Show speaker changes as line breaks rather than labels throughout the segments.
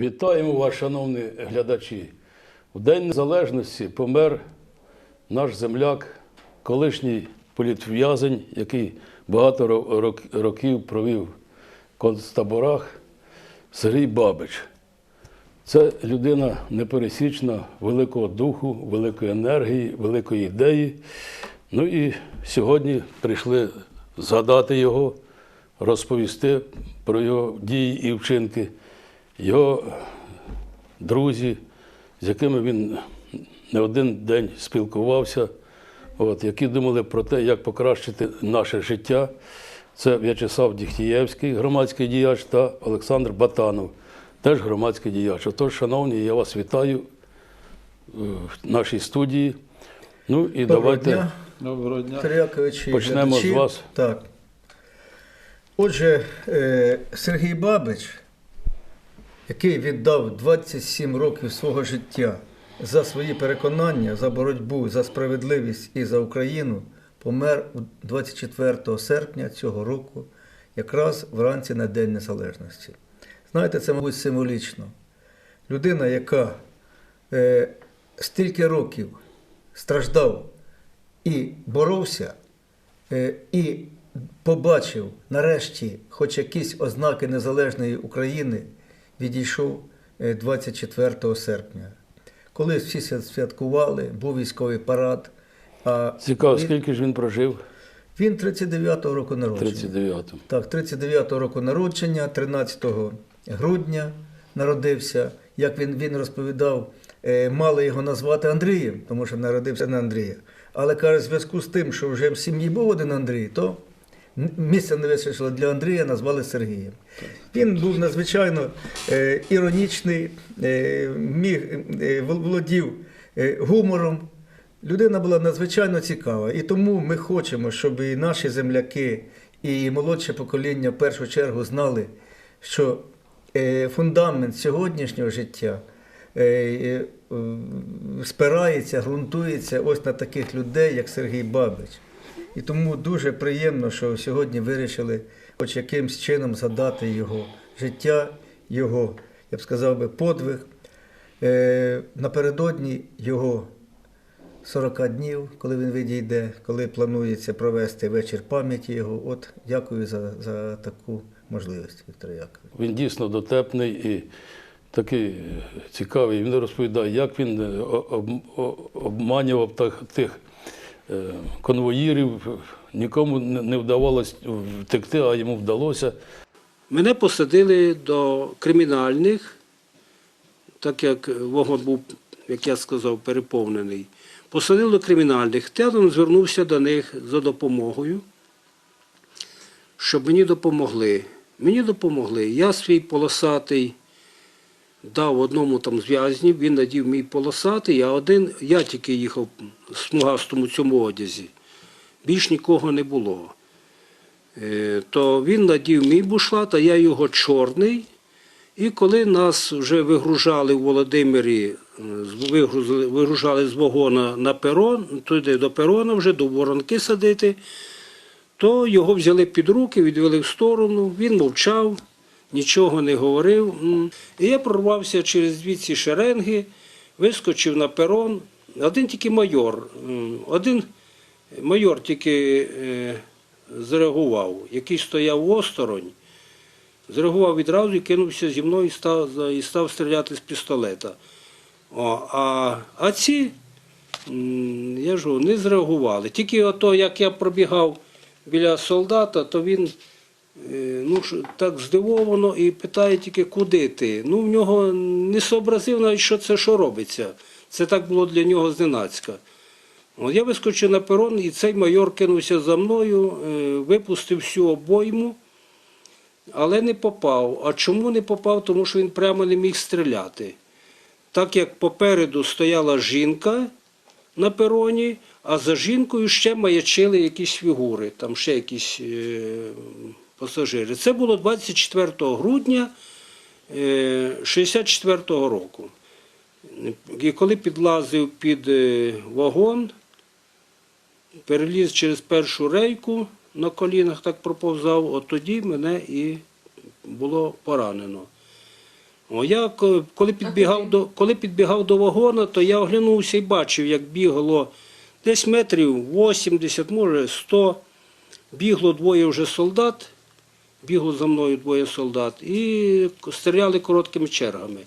Вітаємо вас, шановні глядачі. У День Незалежності помер наш земляк, колишній політв'язень, який багато років провів в концтаборах Сергій Бабич. Це людина непересічна, великого духу, великої енергії, великої ідеї. Ну і сьогодні прийшли згадати його, розповісти про його дії і вчинки, його друзі, з якими він не один день спілкувався, от, які думали про те, як покращити наше життя. Це В'ячеслав Діхтієвський, громадський діяч, та Олександр Батанов, теж громадський діяч. Отож, шановні, я вас вітаю е, в нашій студії. Ну і
Доброго
давайте
дня,
Доброго дня.
Почнемо
глядачі.
з вас.
Так. Отже, е, Сергій Бабич, який віддав 27 років свого життя за свої переконання, за боротьбу за справедливість і за Україну, помер 24 серпня цього року, якраз вранці на День Незалежності. Знаєте, це, мабуть, символічно. Людина, яка е, стільки років страждав і боровся, е, і побачив нарешті хоч якісь ознаки незалежної України, відійшов е, 24 серпня. Коли всі святкували, був військовий парад. А
цікаво,
він,
скільки ж він прожив?
він 39-го року народження.
39-му.
Так, 39-го року народження, 13 грудня народився. Як він, він розповідав, е, мали його назвати Андрієм, тому що народився на Андрія. Але каже, в зв'язку з тим, що вже в сім'ї був один Андрій, то місця не вистачило для Андрія, назвали Сергієм. Він був надзвичайно е, іронічний, е, міг, е, володів гумором. Людина була надзвичайно цікава, і тому ми хочемо, щоб і наші земляки, і молодше покоління в першу чергу знали, що фундамент сьогоднішнього життя спирається, ґрунтується ось на таких людей, як Сергій Бабич. І тому дуже приємно, що сьогодні вирішили хоч якимсь чином згадати його життя, його, я б сказав би, подвиг. Е, напередодні його 40 днів, коли він відійде, коли планується провести вечір пам'яті його. От дякую за, за таку можливість, Віктор Яковлевич.
Він дійсно дотепний і такий е, цікавий. Він розповідає, як він е, обманював тих, конвоїрів. Нікому не вдавалось втекти, а йому вдалося.
Мене посадили до кримінальних, так як вогонь був, як я сказав, переповнений. Посадили до кримінальних. Театр звернувся до них за допомогою, щоб мені допомогли. Мені допомогли. Я свій полосатий дав одному там з в'язнів, він надів мій полосатий, а один, я тільки їхав в смугастому цьому одязі. Більш нікого не було. Е, то він надів мій бушлат, а я його чорний. І коли нас вже вигружали в Володимирі, вигружали з вагона на перон, туди до перона вже до воронки садити, то його взяли під руки, відвели в сторону, він мовчав, нічого не говорив. І я прорвався через дві ці шеренги, вискочив на перон. Один тільки майор, один майор тільки е, зреагував, який стояв осторонь, зреагував відразу і кинувся зі мною і став, і став стріляти з пістолета. О, а, а ці, я ж не зреагували. Тільки ото, як я пробігав біля солдата, то він ну, що, так здивовано і питає тільки, куди ти. Ну, в нього не сообразив навіть, що це що робиться. Це так було для нього зненацька. От я вискочив на перон, і цей майор кинувся за мною, е, випустив всю обойму, але не попав. А чому не попав? Тому що він прямо не міг стріляти. Так як попереду стояла жінка на пероні, а за жінкою ще маячили якісь фігури, там ще якісь е, пасажири. Це було 24 грудня е, 64-го року. І коли підлазив під е, вагон, переліз через першу рейку на колінах, так проповзав, от тоді мене і було поранено. О, я коли підбігав до коли підбігав до вагона, то я оглянувся і бачив, як бігало десь метрів 80, може 100. Бігло двоє вже солдат, бігло за мною двоє солдат і стріляли короткими чергами.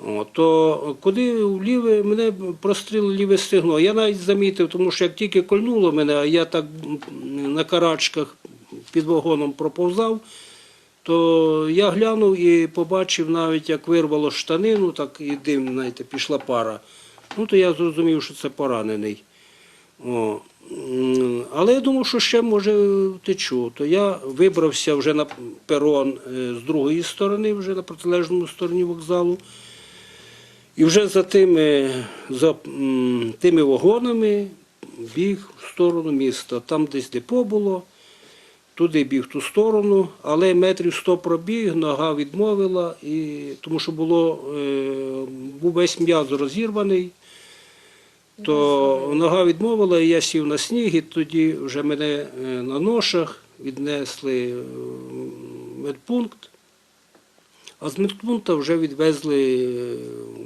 О, то куди в мене прострілило ліве стегно. Я навіть замітив, тому що як тільки кольнуло мене, а я так на карачках під вагоном проповзав, то я глянув і побачив навіть, як вирвало штанину, так і дим, знаєте, пішла пара. Ну, то я зрозумів, що це поранений. О. Але я думав, що ще може втечу. То я вибрався вже на перон е, з другої сторони, вже на протилежному стороні вокзалу. І вже за тими, за тими вагонами біг в сторону міста. Там десь депо було, туди біг в ту сторону, але метрів 100 пробіг, нога відмовила, і, тому що було, е, був весь м'яз розірваний. То нога відмовила, і я сів на сніг, і тоді вже мене е, на ношах віднесли е, в медпункт. А з медпункту вже відвезли е,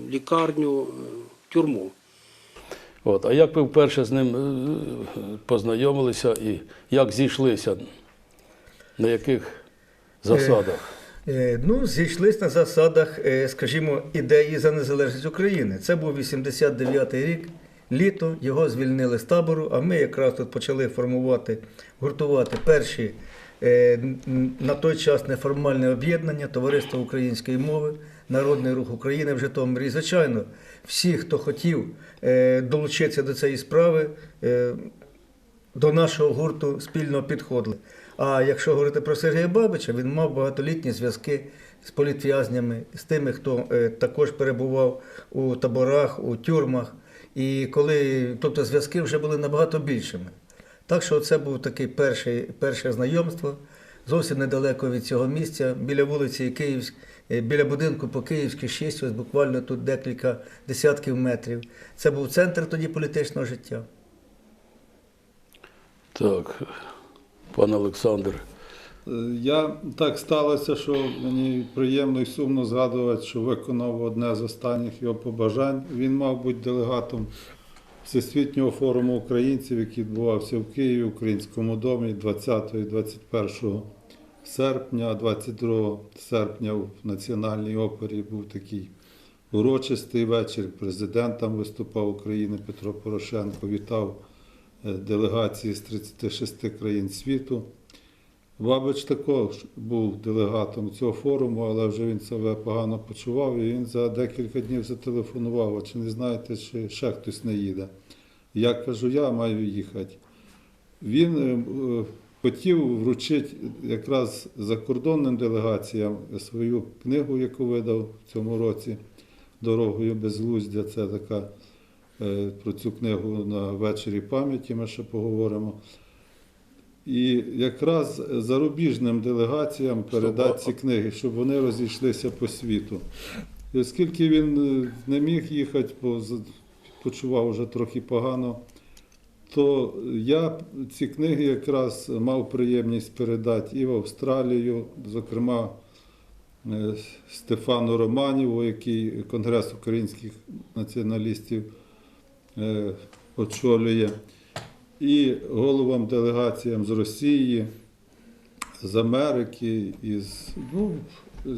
в лікарню, в тюрму.
От. А як ви вперше з ним познайомилися і як зійшлися? На яких засадах?
Е, Ну, зійшлись на засадах, е, скажімо, ідеї за незалежність України. Це був 89-й рік, літо, його звільнили з табору, а ми якраз тут почали формувати, гуртувати перші е, на той час неформальне об'єднання Товариство української мови, Народний рух України в Житомирі. І, звичайно, всі, хто хотів е, долучитися до цієї справи, е, до нашого гурту спільно підходили. А якщо говорити про Сергія Бабича, він мав багатолітні зв'язки з політв'язнями, з тими, хто також перебував у таборах, у тюрмах. І коли, тобто зв'язки вже були набагато більшими. Так що це був такий перший, перше знайомство, зовсім недалеко від цього місця, біля вулиці Київськ, е, біля будинку по Київській 6, ось буквально тут декілька десятків метрів. Це був центр тоді політичного життя.
Так, пан Олександр.
Е, Я так сталося, що мені приємно і сумно згадувати, що виконав одне з останніх його побажань. Він мав бути делегатом Всесвітнього форуму українців, який відбувався в Києві, в Українському домі 20 і 21 серпня, а 22 серпня в Національній опері був такий урочистий вечір. Президент там виступав України Петро Порошенко, вітав е, делегації з 36 країн світу. Бабич також був делегатом цього форуму, але вже він себе погано почував, і він за декілька днів зателефонував, а чи не знаєте, чи ще хтось не їде. Я кажу, я маю їхати. Він е, е, хотів вручити якраз закордонним делегаціям свою книгу, яку видав в цьому році Дорогою безглуздя. Це така е, про цю книгу на вечорі пам'яті ми ще поговоримо. І якраз зарубіжним делегаціям передати ці книги, щоб вони розійшлися по світу. І оскільки він е, не міг їхати, бо почував вже трохи погано, то я ці книги якраз мав приємність передати і в Австралію, зокрема е, Стефану Романіву, який Конгрес українських націоналістів е, очолює і головам делегаціям з Росії, з Америки, із ну,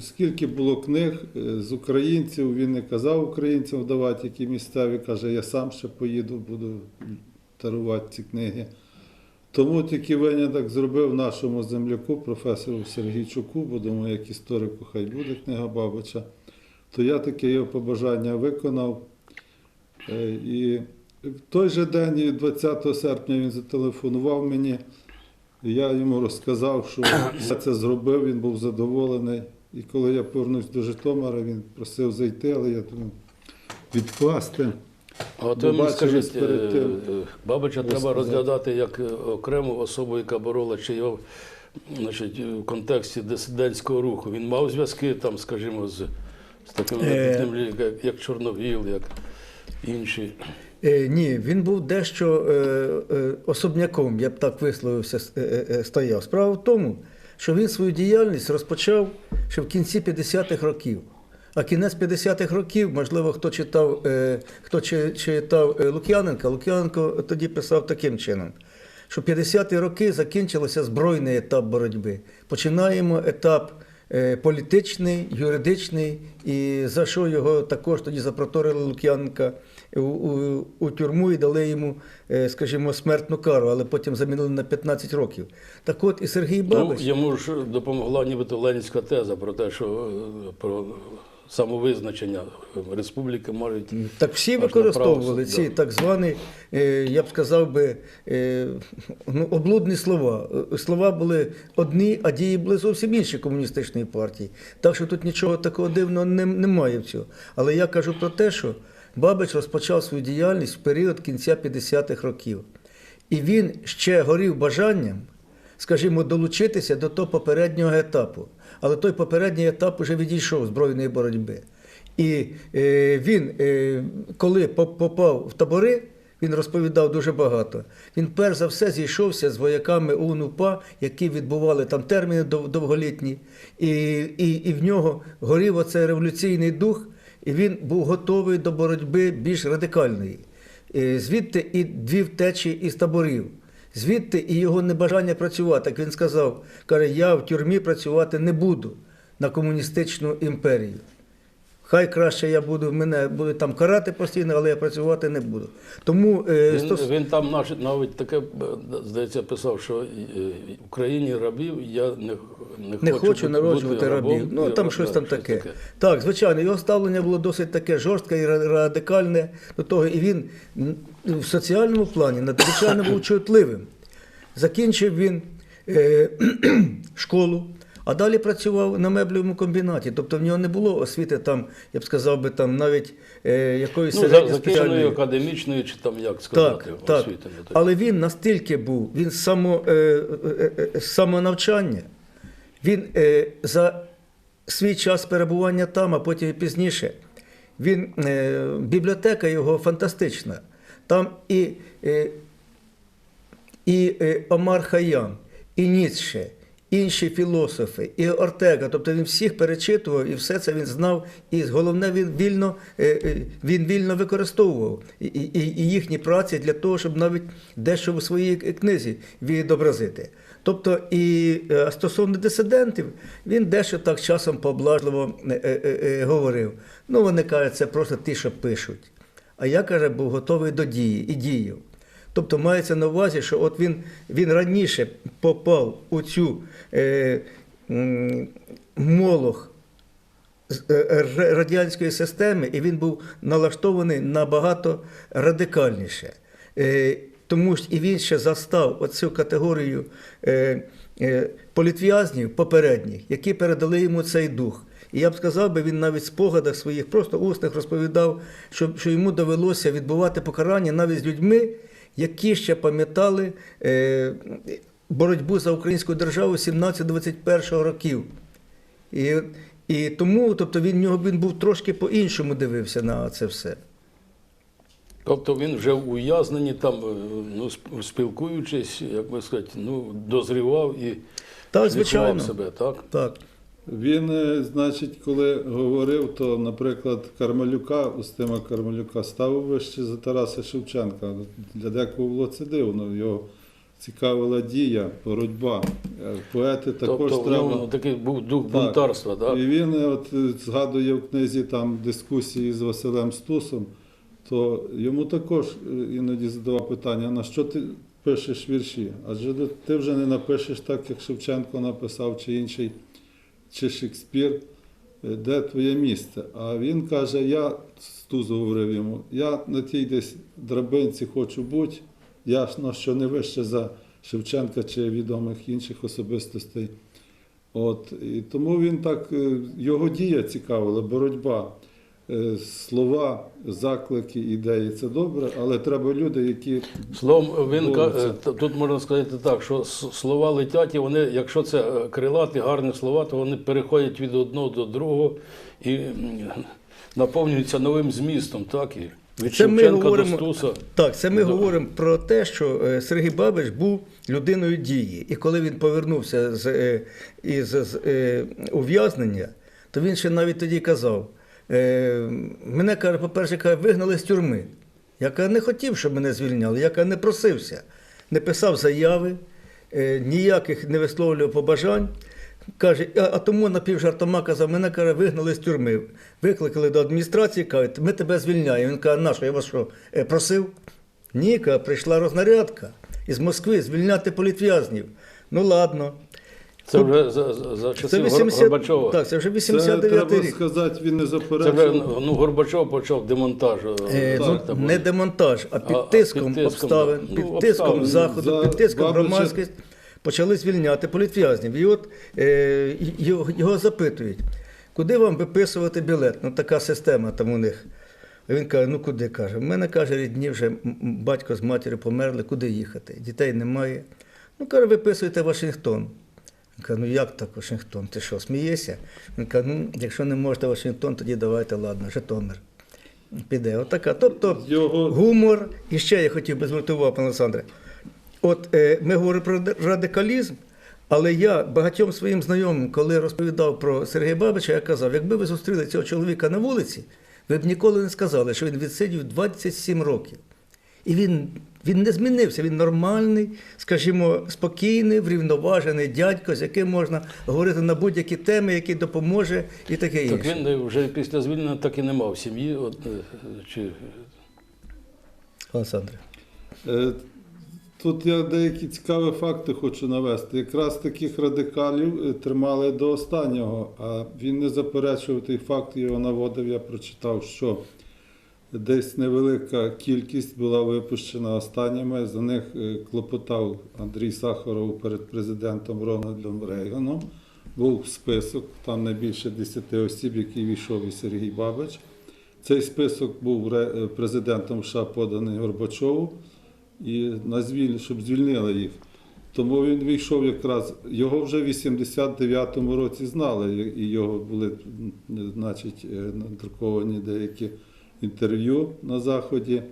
скільки було книг е, з українців, він не казав українцям давати, які місцеві, каже, я сам ще поїду, буду дарувати ці книги. Тому тільки виняток зробив нашому земляку, професору Сергійчуку, бо думаю, як історику хай буде книга Бабича, то я таке його побажання виконав. Е, І в той же день, 20 серпня, він зателефонував мені. Я йому розказав, що я це зробив, він був задоволений. І коли я повернувся до Житомира, він просив зайти, але я думав, відкласти.
А от ви мені скажіть, е, е, Бабича треба розглядати як е, окрему особу, яка борола, чи його значить, в контексті дисидентського руху. Він мав зв'язки, там, скажімо, з, з такими
Е.
як Чорновіл, як інші.
Е, ні, він був дещо е, е, особняком, я б так висловився, стояв. Справа в тому, що він свою діяльність розпочав ще в кінці 50-х років. А кінець 50-х років, можливо, хто читав, хто читав Лук'яненка, Лук'яненко тоді писав таким чином, що 50-ті роки закінчилося збройний етап боротьби. Починаємо етап політичний, юридичний, і за що його також тоді запроторили Лук'яненка у, у, у тюрму і дали йому, е, скажімо, смертну кару, але потім замінили на 15 років. Так от і Сергій
Ну, йому ж допомогла нібито ленінська теза про те, що е, про самовизначення республіки мають.
Так всі використовували ці так звані, е, я б сказав би, ну, облудні слова. Слова були одні, а дії були зовсім інші комуністичної партії. Так що тут нічого такого дивного немає в цьому. Але я кажу про те, що Бабич розпочав свою діяльність в період кінця 50-х років. І він ще горів бажанням, скажімо, долучитися до того попереднього етапу. Але той попередній етап вже відійшов збройної боротьби. І е, він, е, коли попав в табори, він розповідав дуже багато. Він перш за все зійшовся з вояками УНУПА, які відбували там терміни довголітні, і, і, і в нього горів оцей революційний дух, і він був готовий до боротьби більш радикальної. Е, Звідти і дві втечі із таборів. Звідти і його небажання працювати. Як він сказав, каже, я в тюрмі працювати не буду на комуністичну імперію. Хай краще я буду, мене будуть там карати постійно, але я працювати не буду. Тому е,
Він,
стос-
він там наш- навіть таке, е, здається, писав, що е, в Україні рабів я не, не,
не
хочу,
хочу народжувати рабів. Ну там щось там таке. Так, звичайно, його ставлення було досить таке жорстке і радикальне до того. І він в соціальному плані надзвичайно був чутливим. Закінчив він е, школу, а далі працював на меблевому комбінаті. Тобто в нього не було освіти там, я б сказав би, там навіть е, якоїсь
Ну,
спеціальної.
академічною, чи там як сказати,
Так, так.
освітою. Так.
Але він настільки був, він само, е, е, е, самонавчання, він е, за свій час перебування там, а потім і пізніше, він, е, бібліотека його фантастична. Там і, е, і е, Омар Хаям, і Ніцше, інші філософи, і Ортега. Тобто він всіх перечитував і все це він знав. І головне, він вільно, е, е, він вільно використовував і, і, і їхні праці для того, щоб навіть дещо в своїй книзі відобразити. Тобто, і е, стосовно дисидентів, він дещо так часом поблажливо говорив. Ну, вони кажуть, це просто ті, що пишуть. А я, каже, був готовий до дії і діяв. Тобто мається на увазі, що от він, він раніше попав у цю е, молох е, радянської системи, і він був налаштований набагато радикальніше. Е, тому ж і він ще застав оцю категорію е, е, політв'язнів попередніх, які передали йому цей дух. І я б сказав би, він навіть в спогадах своїх, просто усних розповідав, що, що йому довелося відбувати покарання навіть з людьми, які ще пам'ятали е, боротьбу за українську державу 17-21 років. І, і тому, тобто він, нього він був трошки по-іншому дивився на це все.
Тобто він вже в ув'язненні, там, е, ну, спілкуючись, як би сказати, ну, дозрівав і
Так, звичайно.
себе, так?
Так.
Він, е, значить, коли говорив, то, наприклад, Кармелюка, Устима Кармелюка, ставив вище за Тараса Шевченка. Для декого було це дивно. Його цікавила дія, боротьба. Е, Поети також
тобто
треба.
ньому такий був дух
Так.
бунтарства, так?
І він е, от, згадує в книзі там дискусії з Василем Стусом, то йому також іноді задавав питання, на що ти пишеш вірші? Адже ти вже не напишеш так, як Шевченко написав, чи інший, чи Шекспір, е, де твоє місце? А він каже, я Стуз говорив йому, я на тій десь драбинці хочу бути, ясно, що не вище за Шевченка чи відомих інших особистостей. От, і тому він так, е, його дія цікавила, боротьба, слова, заклики, ідеї це добре, але треба люди, які
Словом, він ка-
Вулиця.
е, тут можна сказати так, що слова летять, і вони, якщо це е, крилаті, гарні слова, то вони переходять від одного до другого і наповнюються новим змістом, так і від
Це ми
Шевченка
говоримо-
до Стуса.
Так, це ми
Да.
говоримо про те, що е, Сергій Бабич був людиною дії. І коли він повернувся з, е, із з, е, ув'язнення, то він ще навіть тоді казав, Е, мене каже, по-перше, каже, вигнали з тюрми. Я каже, не хотів, щоб мене звільняли, я каже, не просився. Не писав заяви, е, ніяких не висловлював побажань. Каже, а, тому напівжартома казав, мене каже, вигнали з тюрми. Викликали до адміністрації, кажуть, ми тебе звільняємо. Він каже, на я вас що, е, просив? Ні, каже, прийшла рознарядка із Москви звільняти політв'язнів. Ну ладно.
Це вже за, за, за часів
80...
Горбачова.
Так, це вже
Це
89
треба сказати, він не
Це вже ну, Горбачов почав демонтаж.
Е,
так,
ну,
там,
не демонтаж, а під
а
тиском
під тиском,
обставин,
да.
під
Ну,
тиском
обставин.
заходу,
За
під тиском громадськість почали звільняти політв'язнів. І от е, його, його запитують, куди вам виписувати білет? Ну така система там у них. А він каже, ну куди каже? В мене каже, рідні вже батько з матір'ю померли, куди їхати? Дітей немає. Ну, каже, виписуйте Вашингтон. Він каже, ну як так Вашингтон? Ти що, смієшся? Він каже, ну якщо не можете Вашингтон, тоді давайте, ладно, Житомир. Піде. Отака. Тобто
Його-
гумор. І ще я хотів би звернути увагу, пане Олександре. От е, ми говоримо про радикалізм, але я багатьом своїм знайомим, коли розповідав про Сергія Бабича, я казав, якби ви зустріли цього чоловіка на вулиці, ви б ніколи не сказали, що він відсидів 27 років. І він, він не змінився, він нормальний, скажімо, спокійний, врівноважений дядько, з яким можна говорити на будь-які теми, який допоможе і таке
Так він е, вже після звільнення так і не мав сім'ї. От, е, чи...
Олександре.
Е, Тут я деякі цікаві факти хочу навести. Якраз таких радикалів тримали до останнього, а він не заперечував той факт, його наводив, я прочитав, що десь невелика кількість була випущена останніми. За них е, клопотав Андрій Сахаров перед президентом Рональдом Рейганом. Був список, там не більше 10 осіб, який війшов і Сергій Бабич. Цей список був е, президентом США поданий Горбачову і на звіль, щоб звільнили їх. Тому він вийшов якраз. Його вже в 89-му році знали, і його були, значить, е, надруковані деякі інтерв'ю на Заході.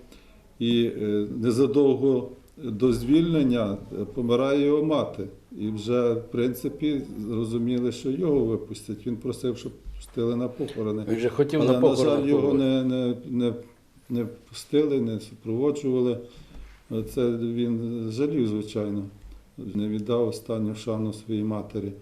І е, незадовго до звільнення е, помирає його мати. І вже, в принципі, зрозуміли, що його випустять. Він просив, щоб пустили на похорони.
Він же хотів
Але,
на
на
похорон.
жаль, його не, не, не, не пустили, не супроводжували. Це він жалів, звичайно, не віддав останню шану своїй матері.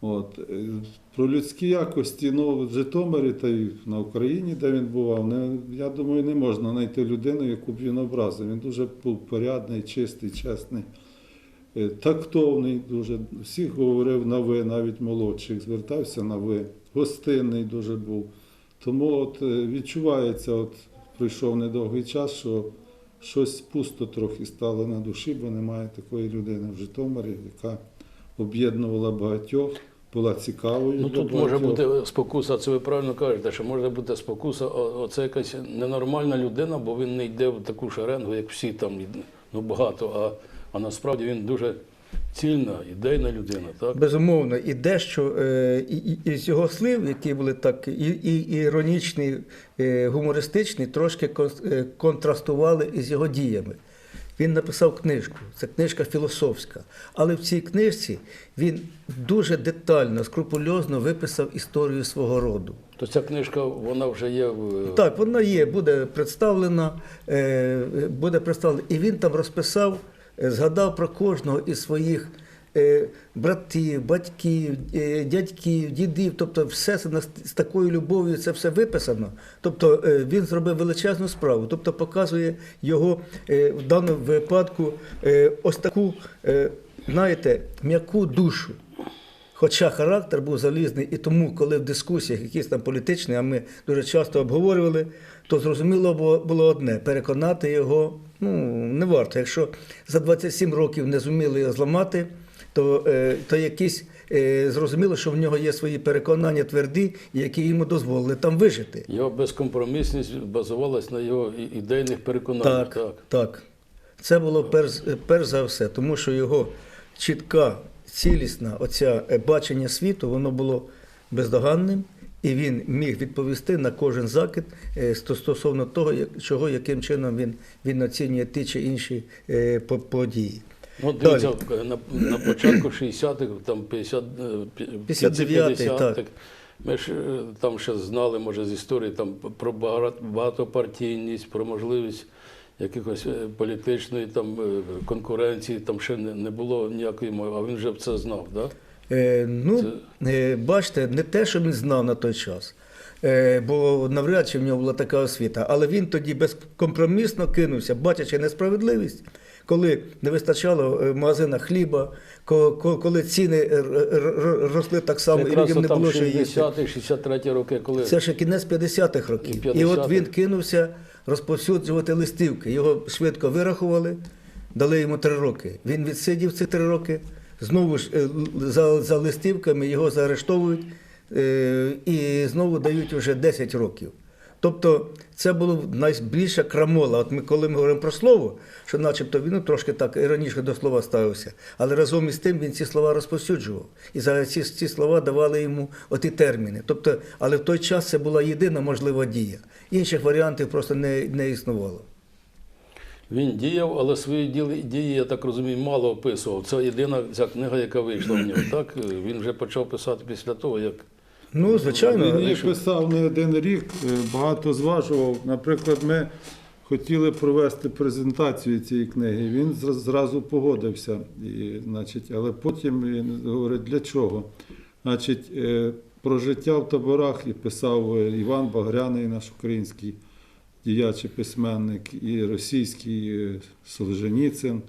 От. е, Про людські якості ну, в Житомирі та й на Україні, де він бував, не, я думаю, не можна знайти людину, яку б він образив. Він дуже був порядний, чистий, чесний, е, тактовний, дуже. Всіх говорив на ви, навіть молодших, звертався на ви, гостинний дуже був. Тому от, е, відчувається, от пройшов недовгий час, що щось пусто трохи стало на душі, бо немає такої людини в Житомирі, яка об'єднувала багатьох, була цікавою.
Ну
для
тут може бути спокуса, це ви правильно кажете, що може бути спокуса, оце якась ненормальна людина, бо він не йде в таку шеренгу, як всі там, ну багато, а, а насправді він дуже цільна, ідейна людина. Так?
Безумовно, і дещо е, і, і, із його слів, які були так і, і, і іронічні, е, гумористичні, трошки е, контрастували із його діями. Він написав книжку, це книжка філософська. Але в цій книжці він дуже детально, скрупульозно виписав історію свого роду.
То ця книжка, вона вже є в
Так, вона є, буде представлена, е, буде представлена. І він там розписав, е, згадав про кожного із своїх е, братів, батьків, е, дядьків, дідів. Тобто, все з такою любов'ю це все виписано. Тобто е, він зробив величезну справу. Тобто показує його е, в даному випадку е, ось таку, е, знаєте, м'яку душу. Хоча характер був залізний, і тому, коли в дискусіях якісь там політичні, а ми дуже часто обговорювали, то зрозуміло було одне: переконати його ну, не варто. Якщо за 27 років не зуміли його зламати, то, е, то якісь е, зрозуміло, що в нього є свої переконання тверді, які йому дозволили там вижити.
його безкомпромісність базувалась на його ідейних переконаннях.
Так, так. Це було перш, перш за все, тому що його чітка, цілісна оця е, бачення світу, воно було бездоганним, і він міг відповісти на кожен закид стосовно того, чого, яким чином він, він оцінює ті чи інші події.
Ну, дивіться, на, на початку 60-х, там 50, е, пі-
59-й,
50-х,
так.
Ми ж е, там ще знали, може, з історії там про багатопартійність, про можливість якихось е, політичної там е, конкуренції, там ще не, не було ніякої мови, а він вже це знав, так? Да?
Е, ну, е, бачите, не те, що він знав на той час, бо навряд чи в нього була така освіта, але він тоді безкомпромісно кинувся, бачачи несправедливість, коли не вистачало е, в магазинах хліба, ко- ко- коли ціни е, росли так само, і людям не було що їсти.
60-63 роки, коли
Це ще кінець 50-х років.
І
І, от він кинувся розповсюджувати листівки. Його швидко вирахували, дали йому три роки. Він відсидів ці три роки. Знову ж е, за, за листівками його заарештовують і знову дають вже 10 років. Тобто це була найбільша крамола. От ми, коли ми говоримо про слово, що начебто він ну, трошки так іронічно до слова ставився, але разом із тим він ці слова розповсюджував. І за ці, ці слова давали йому оті терміни. Тобто, але в той час це була єдина можлива дія. Інших варіантів просто не, не існувало.
він діяв, але свої дії, я так розумію, мало описував. Це єдина ця книга, яка вийшла в нього. Так? Він вже почав писати після того, як
Ну, звичайно,
Він її писав не один рік, е, багато зважував. Наприклад, ми хотіли провести презентацію цієї книги. Він зразу погодився. І, значить, але потім він говорить, для чого? Значить, е, про життя в таборах і писав е, Іван Багряний, наш український діяч і письменник, і російський Солженіцин,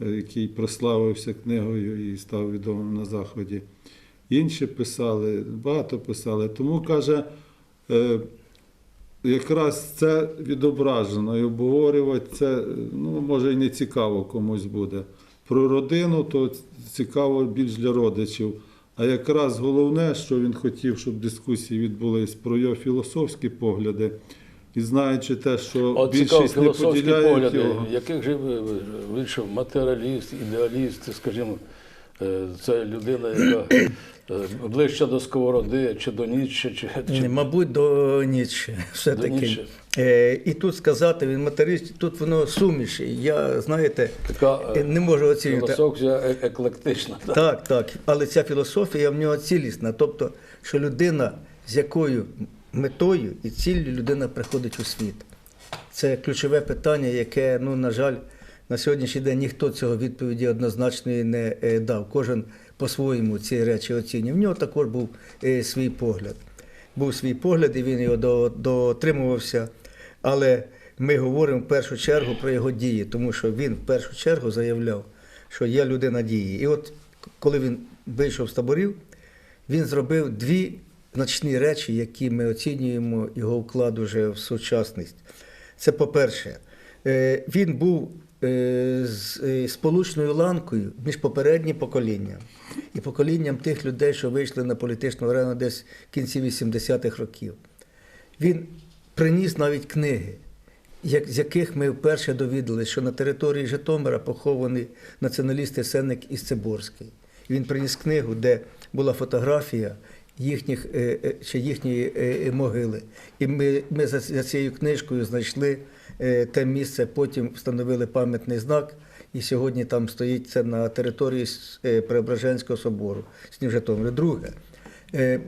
який прославився книгою і став відомим на Заході. Інші писали, багато писали. Тому каже, е, якраз це відображено і обговорювати це, ну, може, і не цікаво комусь буде. Про родину то цікаво більш для родичів. А якраз головне, що він хотів, щоб дискусії відбулись про його філософські погляди. І знаючи те, що
От цікаво,
більшість не
філософські
поділяє
погляди,
його.
яких же ви- ви- він що, матеріаліст, ідеаліст, скажімо, це людина, яка е, ближче до сковороди, чи до Ніцше, чи, чи
Мабуть, до Ніцше все-таки. Е, і тут сказати, він материст, тут воно суміш. Я, знаєте,
така
е,
е,
не можу оцінювати.
філософія е- еклектична. так?
Так, так. Але ця філософія в нього цілісна. Тобто, що людина, з якою метою і ціллю людина приходить у світ. Це ключове питання, яке, ну, на жаль, на сьогоднішній день ніхто цього відповіді однозначної не е, дав. Кожен по-своєму ці речі оцінює. В нього також був е, свій погляд. Був свій погляд, і він його дотримувався. Але ми говоримо в першу чергу про його дії, тому що він в першу чергу заявляв, що я людина дії. І от коли він вийшов з таборів, він зробив дві значні речі, які ми оцінюємо його вклад уже в сучасність. Це по-перше, е, він був з е, сполучною ланкою між попереднім поколінням і поколінням тих людей, що вийшли на політичну арену десь в кінці 80-х років. Він приніс навіть книги, з яких ми вперше довідалися, що на території Житомира похований націоналіст Сенник із Циборський. Він приніс книгу, де була фотографія їхніх, е, е, чи їхньої е, е, могили. І ми, ми за, цією книжкою знайшли е, те місце, потім встановили пам'ятний знак. І сьогодні там стоїть це на території е, Преображенського собору. Сніг Друге, е,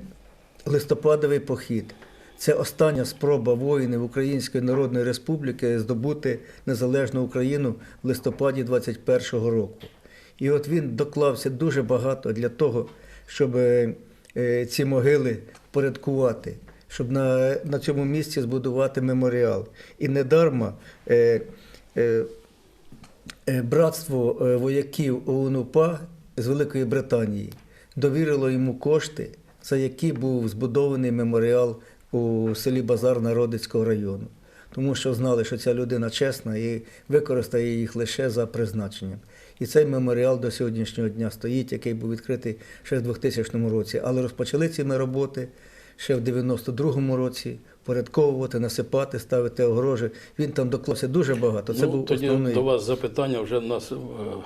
листопадовий похід. Це остання спроба воїнів Української Народної Республіки здобути незалежну Україну в листопаді 21-го року. І от він доклався дуже багато для того, щоб е, е, ці могили впорядкувати, щоб на, на цьому місці збудувати меморіал. І недарма е, е, е, братство е, вояків ОУН-УПА з Великої Британії довірило йому кошти, за які був збудований меморіал у селі Базар Народицького району. Тому що знали, що ця людина чесна і використає їх лише за призначенням. І цей меморіал до сьогоднішнього дня стоїть, який був відкритий ще в 2000 році. Але розпочали ці ми роботи ще в 92-му році порядковувати, насипати, ставити огорожі. Він там доклався дуже багато. Це
ну,
був
тоді
основний.
до вас запитання, вже в нас е,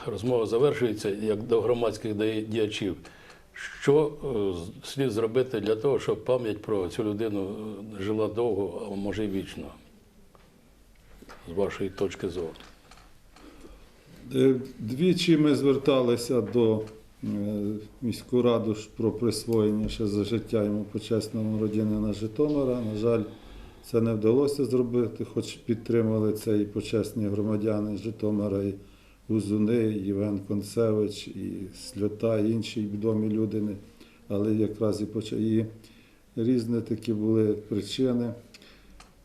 розмова завершується, як до громадських діячів. Що е, слід зробити для того, щоб пам'ять про цю людину е, жила довго, а може й вічно? З вашої точки зору.
Двічі ми зверталися до міську раду про присвоєння ще за життя йому почесному родини на Житомира. На жаль, це не вдалося зробити, хоч підтримали це і почесні громадяни Житомира, і Гузуни, і Євген Концевич, і Сльота, і інші відомі людини. Але якраз і, поч... і різні такі були причини.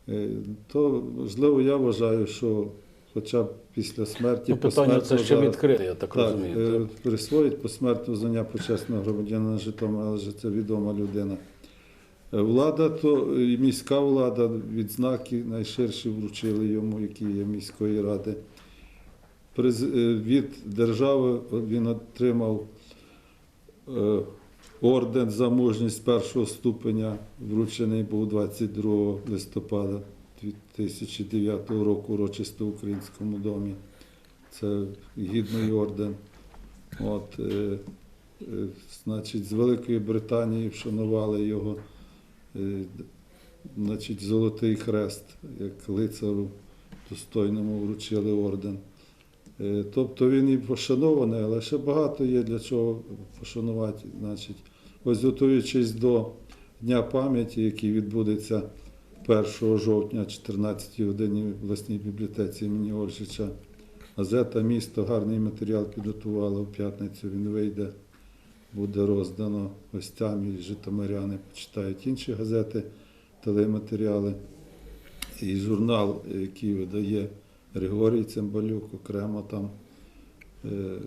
Е, То, можливо, я вважаю, що хоча б після смерті
Ну, питання це ще
зараз-
відкрите, я так,
так,
розумію.
е,
так?
присвоїть посмертно звання почесного громадянина Житомира, але це відома людина. Е, Влада, то і міська влада, відзнаки найширші вручили йому, які є міської ради. Е, Від держави він отримав е, орден за мужність першого ступеня, вручений був 22 листопада 2009 року урочисто в Українському домі. Це гідний орден. От, е, е, значить, з Великої Британії вшанували його е, значить, Золотий Хрест, як лицару достойному вручили орден. Е, Тобто він і пошанований, але ще багато є для чого пошанувати. Значить, ось готуючись до Дня пам'яті, який відбудеться 1 жовтня, 14 годині в обласній бібліотеці імені Ольжича. Газета Місто гарний матеріал підготувала в п'ятницю. Він вийде, буде роздано гостям і житомиряни почитають інші газети, телематеріали. І журнал, який видає Григорій Цимбалюк, окремо там е,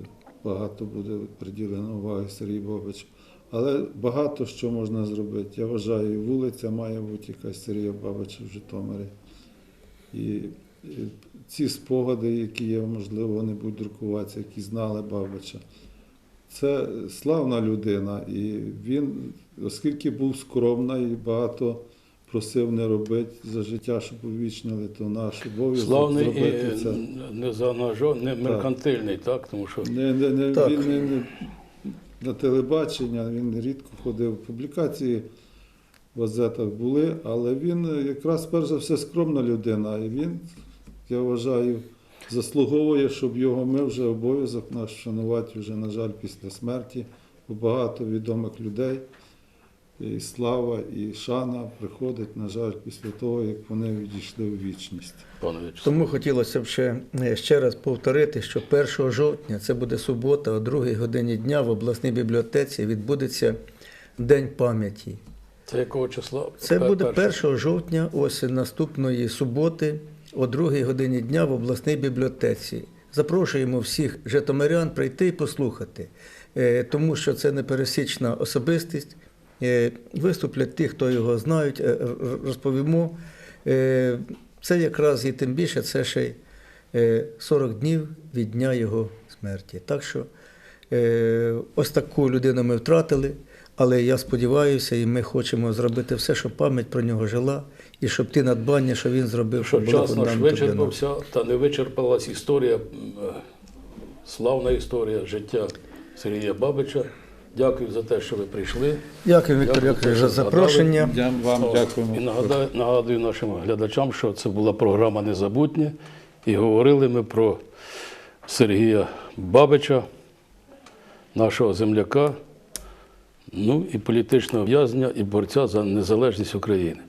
багато буде приділено уваги Сергій Бобич. Але багато що можна зробити. Я вважаю, вулиця має бути якась Сергія Бабича в Житомирі. І, і ці спогади, які є, можливо, вони будуть друкуватися, які знали Бабича. Це славна людина, і він, оскільки був скромний і багато просив не робити за життя, щоб увічнили, то наш обов'язок
Славний
зробити
е,
це.
не занажо, не меркантильний, так? Тому що
Не, не, не,
Так.
Він не, не, на телебачення, він рідко ходив. Публікації в газетах були, але він якраз перш за все скромна людина. І він, я вважаю, заслуговує, щоб його ми вже обов'язок наш вшанувати вже, на жаль, після смерті. Багато відомих людей. І слава, і шана приходить, на жаль, після того, як вони відійшли в вічність.
Тому хотілося б ще, е, ще раз повторити, що 1 жовтня, це буде субота, о 2 годині дня в обласній бібліотеці відбудеться День пам'яті.
Це якого числа?
Це буде 1 жовтня, ось наступної суботи, о 2 годині дня в обласній бібліотеці. Запрошуємо всіх житомирян прийти і послухати, е, тому що це непересічна особистість. Е, Виступлять ті, хто його знають, е, розповімо. Е, Це якраз і тим більше це ще е, 40 днів від дня його смерті. Так що ось таку людину ми втратили, але я сподіваюся, і ми хочемо зробити все, щоб пам'ять про нього жила, і щоб ті надбання, що він зробив,
Що
щоб були
час наш вичерпався, та не вичерпалась історія, славна історія життя Сергія Бабича. Дякую за те, що ви прийшли.
Дякую, Віктор
Дякую,
Яковлевич, за запрошення.
Дякую вам дякуємо.
І нагадаю, нагадую нашим глядачам, що це була програма Незабутнє. І говорили ми про Сергія Бабича, нашого земляка, ну і політичного в'язня, і борця за незалежність України.